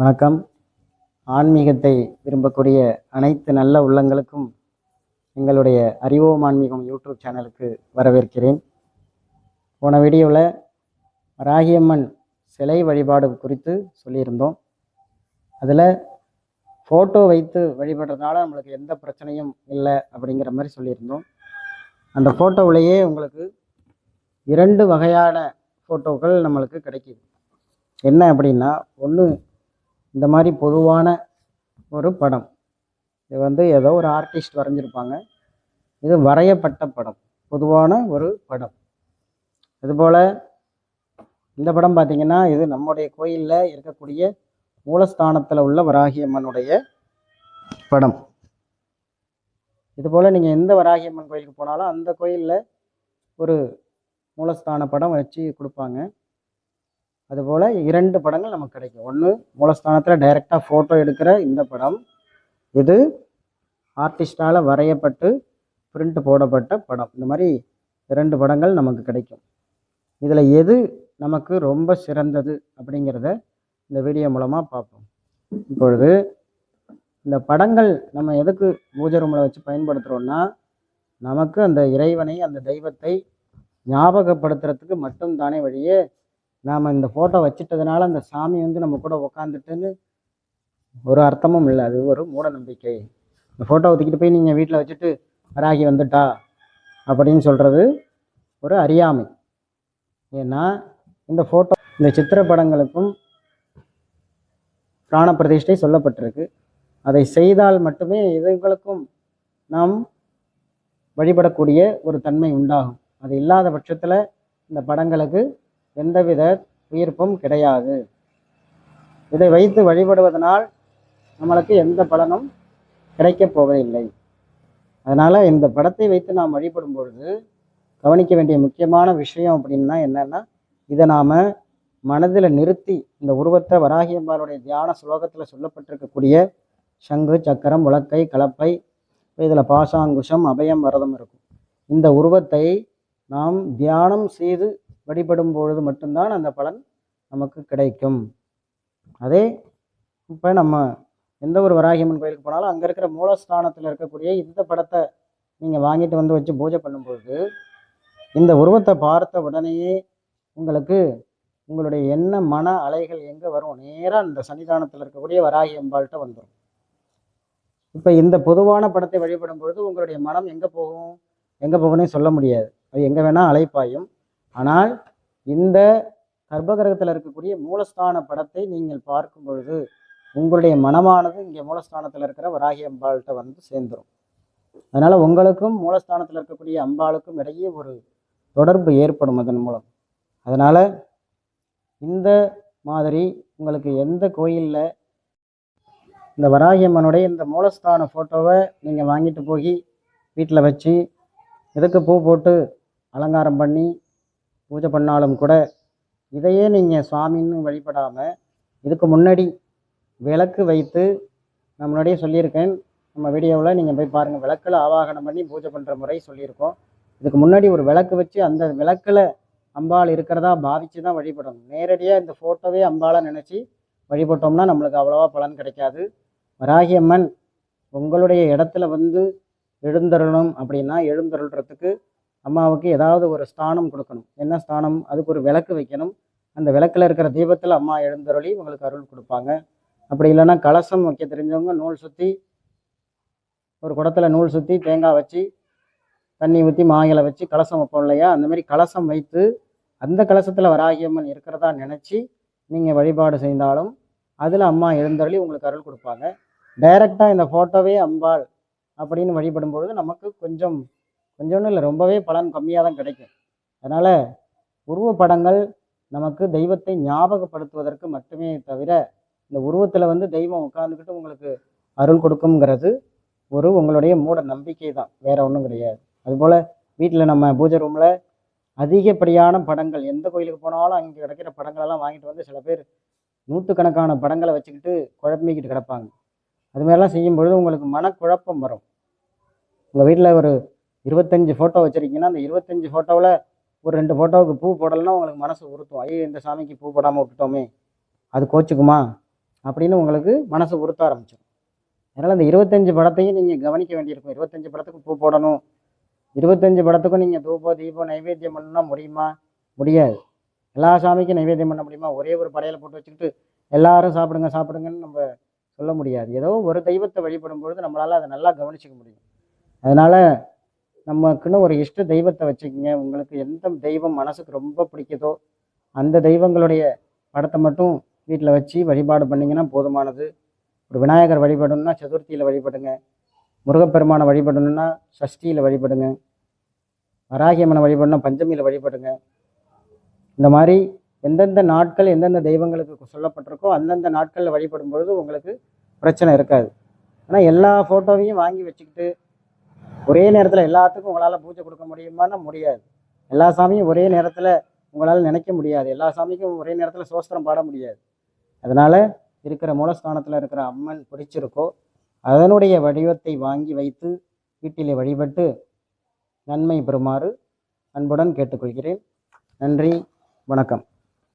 வணக்கம். ஆன்மீகத்தை விரும்பக்கூடிய அனைத்து நல்ல உள்ளங்களுக்கும் எங்களுடைய அறிவோம் ஆன்மீகம் யூடியூப் சேனலுக்கு வரவேற்கிறேன். போன வீடியோவில் ராகியம்மன் சிலை வழிபாடு குறித்து சொல்லியிருந்தோம். அதில் ஃபோட்டோ வைத்து வழிபடுறதுனால நம்மளுக்கு எந்த பிரச்சனையும் இல்லை அப்படிங்கிற மாதிரி சொல்லியிருந்தோம். அந்த ஃபோட்டோவிலேயே உங்களுக்கு இரண்டு வகையான ஃபோட்டோக்கள் நம்மளுக்கு கிடைக்கிது. என்ன அப்படின்னா ஒன்று இந்த மாதிரி பொதுவான ஒரு படம். இது வந்து ஏதோ ஒரு ஆர்டிஸ்ட் வரைஞ்சிருப்பாங்க. இது வரையப்பட்ட படம். பொதுவான ஒரு படம். இதுபோல் இந்த படம் பார்த்திங்கன்னா இது நம்முடைய கோயிலில் இருக்கக்கூடிய மூலஸ்தானத்தில் உள்ள வராகி அம்மனுடைய படம் இதுபோல் நீங்கள் எந்த வராகி அம்மன் கோயிலுக்கு போனாலும் அந்த கோயிலில் ஒரு மூலஸ்தான படம் வச்சு கொடுப்பாங்க. அதுபோல் இரண்டு படங்கள் நமக்கு கிடைக்கும். ஒன்று மூலஸ்தானத்தில் டைரெக்டாக ஃபோட்டோ எடுக்கிற இந்த படம். இது ஆர்டிஸ்டால் வரையப்பட்டு பிரிண்ட் போடப்பட்ட படம். இந்த மாதிரி இரண்டு படங்கள் நமக்கு கிடைக்கும். இதில் எது நமக்கு ரொம்ப சிறந்தது அப்படிங்கிறத இந்த வீடியோ மூலமாக பார்ப்போம். இப்பொழுது இந்த படங்கள் நம்ம எதுக்கு பூஜை ரூமில் வச்சு பயன்படுத்துகிறோன்னா நமக்கு அந்த இறைவனை அந்த தெய்வத்தை ஞாபகப்படுத்துறதுக்கு மட்டும்தானே வழியே நாம் இந்த ஃபோட்டோ வச்சுட்டதுனால அந்த சாமி வந்து நம்ம கூட உக்காந்துட்டுன்னு ஒரு அர்த்தமும் இல்லை. அது ஒரு மூட நம்பிக்கை. இந்த ஃபோட்டோவை தூக்கிட்டு போய் நீங்கள் வீட்டில் வச்சுட்டு வராகி வந்துட்டா அப்படின்னு சொல்கிறது ஒரு அறியாமை. ஏன்னா இந்த ஃபோட்டோ இந்த சித்திர படங்களுக்கும் பிராண பிரதிஷ்டை சொல்லப்பட்டிருக்கு. அதை செய்தால் மட்டுமே இதுகளுக்கும் நாம் வழிபடக்கூடிய ஒரு தன்மை உண்டாகும். அது இல்லாத பட்சத்தில் இந்த படங்களுக்கு எந்தவித உயிர்ப்பும் கிடையாது. இதை வைத்து வழிபடுவதனால் நம்மளுக்கு எந்த பலனும் கிடைக்கப் போவதில்லை. அதனால் இந்த படத்தை வைத்து நாம் வழிபடும் பொழுது கவனிக்க வேண்டிய முக்கியமான விஷயம் அப்படின்னா என்னென்னா இதை நாம் மனதில் நிறுத்தி இந்த உருவத்தை வராகியம்பாளுடைய தியான ஸ்லோகத்தில் சொல்லப்பட்டிருக்கக்கூடிய சங்கு சக்கரம் உலக்கை கலப்பை இதில் பாசாங்குஷம் அபயம் வரதம் இருக்கும். இந்த உருவத்தை நாம் தியானம் செய்து வழிபடும் பொழுது மட்டும்தான் அந்த பலன் நமக்கு கிடைக்கும். அதே இப்போ நம்ம எந்த ஒரு வராகியம்மன் கோயிலுக்கு போனாலும் அங்கே இருக்கிற மூலஸ்தானத்தில் இருக்கக்கூடிய இந்த படத்தை நீங்கள் வாங்கிட்டு வந்து வச்சு பூஜை பண்ணும்பொழுது இந்த உருவத்தை பார்த்த உடனேயே உங்களுக்கு உங்களுடைய என்ன மன அலைகள் எங்கே வரும்? நேராக இந்த சன்னிதானத்தில் இருக்கக்கூடிய வராகி அம்பாள்கிட்ட வந்துடும் இப்போ இந்த பொதுவான படத்தை வழிபடும் பொழுது உங்களுடைய மனம் எங்கே போகும்? எங்கே போகும்னே சொல்ல முடியாது. அது எங்கே வேணால் அலைப்பாயும் ஆனால் இந்த கர்ப்பகிரகத்தில் இருக்கக்கூடிய மூலஸ்தான படத்தை நீங்கள் பார்க்கும் பொழுது உங்களுடைய மனமானது இங்கே மூலஸ்தானத்தில் இருக்கிற வராகி அம்பாள்கிட்ட வந்து சேர்ந்துடும் அதனால் உங்களுக்கும் மூலஸ்தானத்தில் இருக்கக்கூடிய அம்பாளுக்கும் இடையே ஒரு தொடர்பு ஏற்படும் அதன் மூலம். அதனால் இந்த மாதிரி உங்களுக்கு எந்த கோயிலில் இந்த வராகி அம்மனுடைய இந்த மூலஸ்தான ஃபோட்டோவை நீங்கள் வாங்கிட்டு போய் வீட்டில் வச்சு இதுக்கு பூ போட்டு அலங்காரம் பண்ணி பூஜை பண்ணாலும் கூட இதையே நீங்கள் சுவாமின்னு வழிபடாமல் இதுக்கு முன்னாடி விளக்கு வைத்து நான் முன்னாடியே சொல்லியிருக்கேன். நம்ம வீடியோவில் நீங்கள் போய் பாருங்கள் விளக்கில் ஆவாகனம் பண்ணி பூஜை பண்ணுற முறை சொல்லியிருக்கோம். இதுக்கு முன்னாடி ஒரு விளக்கு வச்சு அந்த விளக்கில் அம்பாள் இருக்கிறதா பாவித்து தான் வழிபடணும். நேரடியாக இந்த ஃபோட்டோவே அம்பாலை நினச்சி வழிபட்டோம்னா நம்மளுக்கு அவ்வளோவா பலன் கிடைக்காது. வராகி அம்மன் உங்களுடைய இடத்துல வந்து எழுந்தருளணும் அப்படின்னா எழுந்தருள்றதுக்கு அம்மாவுக்கு ஏதாவது ஒரு ஸ்தானம் கொடுக்கணும். என்ன ஸ்தானம்? அதுக்கு ஒரு விளக்கு வைக்கணும். அந்த விளக்கில் இருக்கிற தீபத்தில் அம்மா எழுந்தருளி உங்களுக்கு அருள் கொடுப்பாங்க. அப்படி இல்லைன்னா கலசம் வைக்க தெரிஞ்சவங்க நூல் சுற்றி ஒரு குடத்தில் நூல் சுற்றி தேங்காய் வச்சு தண்ணி ஊற்றி மாயிலை வச்சு கலசம் வைப்போம் இல்லையா? அந்த மாதிரி கலசம் வைத்து அந்த கலசத்தில் வராகியம்மன் இருக்கிறதா நினச்சி நீங்கள் வழிபாடு செய்தாலும் அதில் அம்மா எழுந்தருளி உங்களுக்கு அருள் கொடுப்பாங்க. டைரெக்டாக இந்த ஃபோட்டோவே அம்பாள் அப்படின்னு வழிபடும் பொழுது நமக்கு கொஞ்சம் கொஞ்சோன்னு இல்லை ரொம்பவே பலன் கம்மியாக தான் கிடைக்கும். அதனால் உருவப்படங்கள் நமக்கு தெய்வத்தை ஞாபகப்படுத்துவதற்கு மட்டுமே தவிர இந்த உருவத்தில் வந்து தெய்வம் உட்காந்துக்கிட்டு உங்களுக்கு அருள் கொடுக்குங்கிறது ஒரு உங்களுடைய மூட நம்பிக்கை தான் வேற ஒன்றும் கிடையாது. அதுபோல் வீட்டில் நம்ம பூஜை ரூமில் அதிகப்படியான படங்கள் எந்த கோயிலுக்கு போனாலும் அங்கே கிடைக்கிற படங்களெல்லாம் வாங்கிட்டு வந்து சில பேர் நூற்றுக்கணக்கான படங்களை வச்சுக்கிட்டு குழப்பிக்கிட்டு கிடப்பாங்க. அதுமாரிலாம் செய்யும் பொழுது உங்களுக்கு மனக்குழப்பம் வரும். உங்கள் வீட்டில் ஒரு இருபத்தஞ்சி ஃபோட்டோ வச்சுருக்கீங்கன்னா அந்த இருபத்தஞ்சி ஃபோட்டோவில் ஒரு ரெண்டு ஃபோட்டோவுக்கு பூ போடலைன்னா உங்களுக்கு மனசு உறுத்தும். ஐயோ இந்த சாமிக்கு பூ போடாமல் விட்டுட்டோமே அது கோச்சுக்குமா? அப்படின்னு உங்களுக்கு மனசு உறுத்த ஆரம்பிச்சிடும் அதனால் இந்த இருபத்தஞ்சு படத்தையும் நீங்கள் கவனிக்க வேண்டியிருக்கும். இருபத்தஞ்சு படத்துக்கு பூ போடணும். இருபத்தஞ்சு படத்துக்கும் நீங்கள் தூபம் தீபம் நைவேத்தியம் பண்ணணும்னா முடியுமா? முடியாது. எல்லா சாமிக்கும் நைவேத்தியம் பண்ண முடியுமா? ஒரே ஒரு படையில் போட்டு வச்சுக்கிட்டு எல்லாரும் சாப்பிடுங்க சாப்பிடுங்கன்னு நம்ம சொல்ல முடியாது. ஏதோ ஒரு தெய்வத்தை வழிபடும் பொழுது நம்மளால் அதை நல்லா கவனிச்சிக்க முடியும். அதனால் நமக்குன்னு ஒரு இஷ்ட தெய்வத்தை வச்சுக்கோங்க. உங்களுக்கு எந்த தெய்வம் மனசுக்கு ரொம்ப பிடிக்குதோ அந்த தெய்வங்களுடைய படத்தை மட்டும் வீட்டில் வச்சு வழிபாடு பண்ணிங்கன்னா போதுமானது. ஒரு விநாயகர் வழிபடணும்னா சதுர்த்தியில் வழிபடுங்க. முருகப்பெருமானை வழிபடணும்னா சஷ்டியில் வழிபடுங்க. வராகியம்மனை வழிபடணும் பஞ்சமியில் வழிபடுங்க. இந்த மாதிரி எந்தெந்த நாட்கள் எந்தெந்த தெய்வங்களுக்கு சொல்லப்பட்டிருக்கோ அந்தந்த நாட்களில் வழிபடும் பொழுது உங்களுக்கு பிரச்சனை இருக்காது. ஆனால் எல்லா ஃபோட்டோவையும் வாங்கி வச்சுக்கிட்டு ஒரே நேரத்தில் எல்லாத்துக்கும் உங்களால் பூஜை கொடுக்க முடியுமான்னா முடியாது. எல்லா சாமியும் ஒரே நேரத்தில் உங்களால் நினைக்க முடியாது. எல்லா சாமிக்கும் ஒரே நேரத்தில் சோஸ்திரம் பாட முடியாது. அதனால் இருக்கிற மூலஸ்தானத்தில் இருக்கிற அம்மன் பிடிச்சிருக்கோ அதனுடைய வடிவத்தை வாங்கி வைத்து வீட்டிலே வழிபட்டு நன்மை பெறுமாறு அன்புடன் கேட்டுக்கொள்கிறேன். நன்றி வணக்கம்.